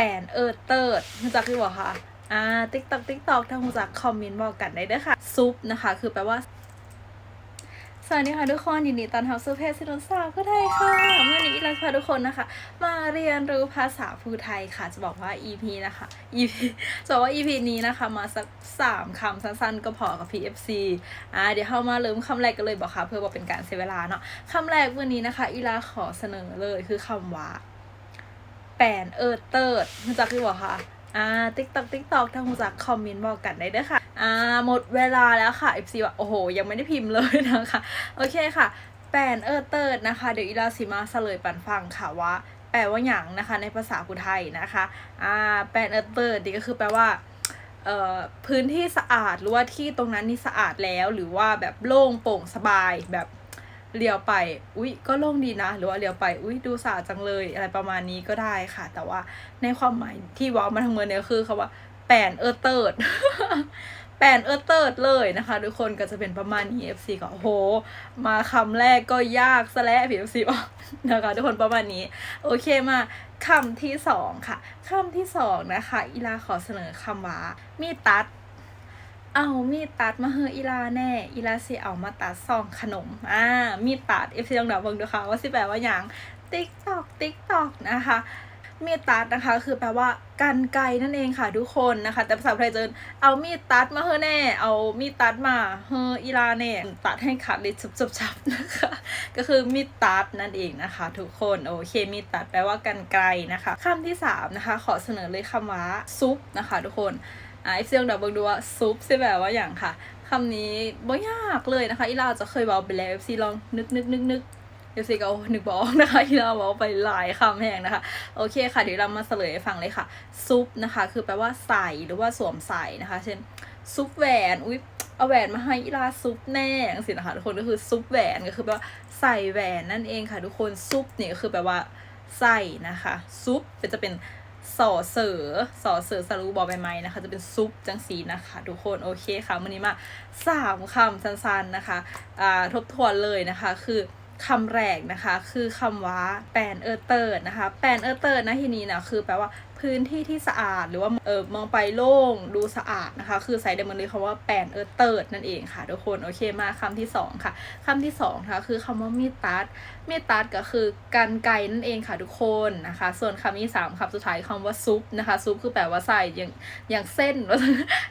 ปนเออเติร์ดรู้จักคือบอกค่ะอ่าติ๊กตอกติ๊กตอกถ้ารู้จักคอมเมนต์บอกกันได้ด้อค่ะ ซุปนะคะ คือแปลว่า สวัสดีค่ะทุกคนยินดีต้อนรับสู่เพจสินสาวก็ได้ค่ะเมื่อนี้เราพาทุกคนนะคะ มาเรียนรู้ภาษาพูไทยค่ะ จะบอกว่า EP นะคะ EP จะบอกว่า EP นี้นะคะ มาสักสามคำสั้นๆ ก็พอกับ PFC อ่าเดี๋ยวเข้ามาเริ่มคำแรกกันเลยบอกค่ะ เพื่อว่าเป็นการเสียเวลาเนาะคำแรกวันนี้นะคะ อีลาขอเสนอเลยคือคำว่า แปนเออเติร์ดรู้จักคือบอกค่ะอ่าติ๊กตอกติ๊กตอกถ้ารู้จักคอมเมนต์บอกกันได้ด้อค่ะอ่าหมดเวลาแล้วค่ะ FC ว่าโอ้โห ยังไม่ได้พิมพ์เลยนะคะโอเคค่ะแปนเออเติร์ดนะคะ เดี๋ยวอีลาสิมาเฉลยปันฟังค่ะว่าแปลว่าหยังนะคะในภาษาพูไทยนะคะอ่าแปนเออเติร์ดนี่ก็คือแปลว่าเอ่อพื้นที่สะอาดหรือว่าที่ตรงนั้นนี่สะอาดแล้ว หรือว่าแบบโล่งโปร่งสบายแบบ เลี้ยวไป อุ๊ย ก็โล่งดีนะ หรือว่าเลี้ยวไป อุ๊ย ดูสะอาดจังเลย อะไรประมาณนี้ก็ได้ค่ะ แต่ว่าในความหมายที่ว้าวมาทั้งหมดเนี่ยคือคำว่าแปนเออเติร์ดแปนเออเติร์ดเลยนะคะ ทุกคนก็จะเป็นประมาณนี้ FC ก็โอ้โห มาคำแรกก็ยากซะแล้ว FC บอกนะคะ ทุกคนประมาณนี้ โอเคมาคำที่สองค่ะคำที่สองนะคะ อีลาขอเสนอคำว่ามีตัด เอามีดตัดมาเฮออีลาแน่อีลาสิเอามาตัดซองขนมอ่ามีดตัด FC ลองเดาเบิ่งดูค่ะว่าสิแปลว่าอย่างติ๊กตอกติ๊กตอกนะคะมีดตัดนะคะ คือแปลว่ากันไกนั่นเองค่ะทุกคนนะคะ แต่ภาษาไทยจะเอามีดตัดมาเฮอแน่ เอามีดตัดมาเฮออีลาแน่ตัดให้ขาดเลยจับๆๆนะคะ ก็คือมีดตัดนั่นเองนะคะ ทุกคนโอเคมีดตัดแปลว่ากันไกลนะคะคำที่สามนะคะขอเสนอเลยคำว่าซุปนะคะ ทุกคน อ่าไอเซียงเดี๋ยวเบิ่งดูว่าซุปใช่แบบว่าอย่างค่ะคำนี้บ่ยากเลยนะคะ อีลาจะเคยบอกไปแล้วซีลองนึกนึกนึกนึกเอฟซีก็นึกบอกนะคะอีลาบอกไปหลายคำแห่งนะคะ โอเคค่ะ เดี๋ยวเรามาเฉลยให้ฟังเลยค่ะ ซุปนะคะ คือแปลว่าใส่หรือว่าสวมใส่นะคะ เช่น ซุปแหวนอุ๊ยเอาแหวนมาให้อีลาซุปแน่อย่างสินะคะทุกคนก็คือซุปแหวนก็คือแปลว่าใส่แหวนนั่นเองค่ะ ทุกคนซุปเนี่ยก็คือแปลว่าใส่นะคะ ซุปเป็นจะเป็น สอเสือสอเสือสรูบอใบไม้นะคะ จะเป็นซุปจังสีนะคะ ทุกคนโอเคค่ะวันนี้มาสามคำสั้นๆนะคะอ่าทบทวนเลยนะคะ คือคำแรกนะคะ คือคำว่าแปนเออร์เตอร์นะคะแปนเออร์เตอร์นะทีนี้นะคือแปลว่า พื้นที่ที่สะอาด หรือว่าเออมองไปโล่งดูสะอาดนะคะ คือใส่ได้หมดเลยคำว่าแปนเออเติร์ดนั่นเองค่ะทุกคนโอเคมาคำที่สองค่ะคำที่สองนะคะคือคำว่ามีดตัดมีดตัดก็คือกันไกนั่นเองค่ะทุกคนนะคะ ส่วนคำที่สามคำสุดท้ายคำว่าซุปนะคะซุปคือแปลว่าใส่อย่างอย่างเส้น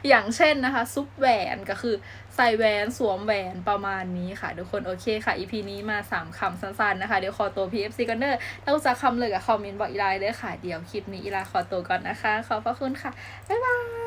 อย่างเช่นนะคะ ซุปแหวนก็คือใส่แหวนสวมแหวนประมาณนี้ค่ะ ทุกคนโอเคค่ะ EP นี้มาสามคำสั้นๆนะคะ เดี๋ยวขอตัว PFC กันเด้อถ้ารู้จักคำเลยกับคอมเมนต์บอกอีไลน์เด้อค่ะเดี๋ยวคลิปนี้อีไลน์ขอตัวก่อนนะคะ ขอบพระคุณค่ะ บ๊ายบาย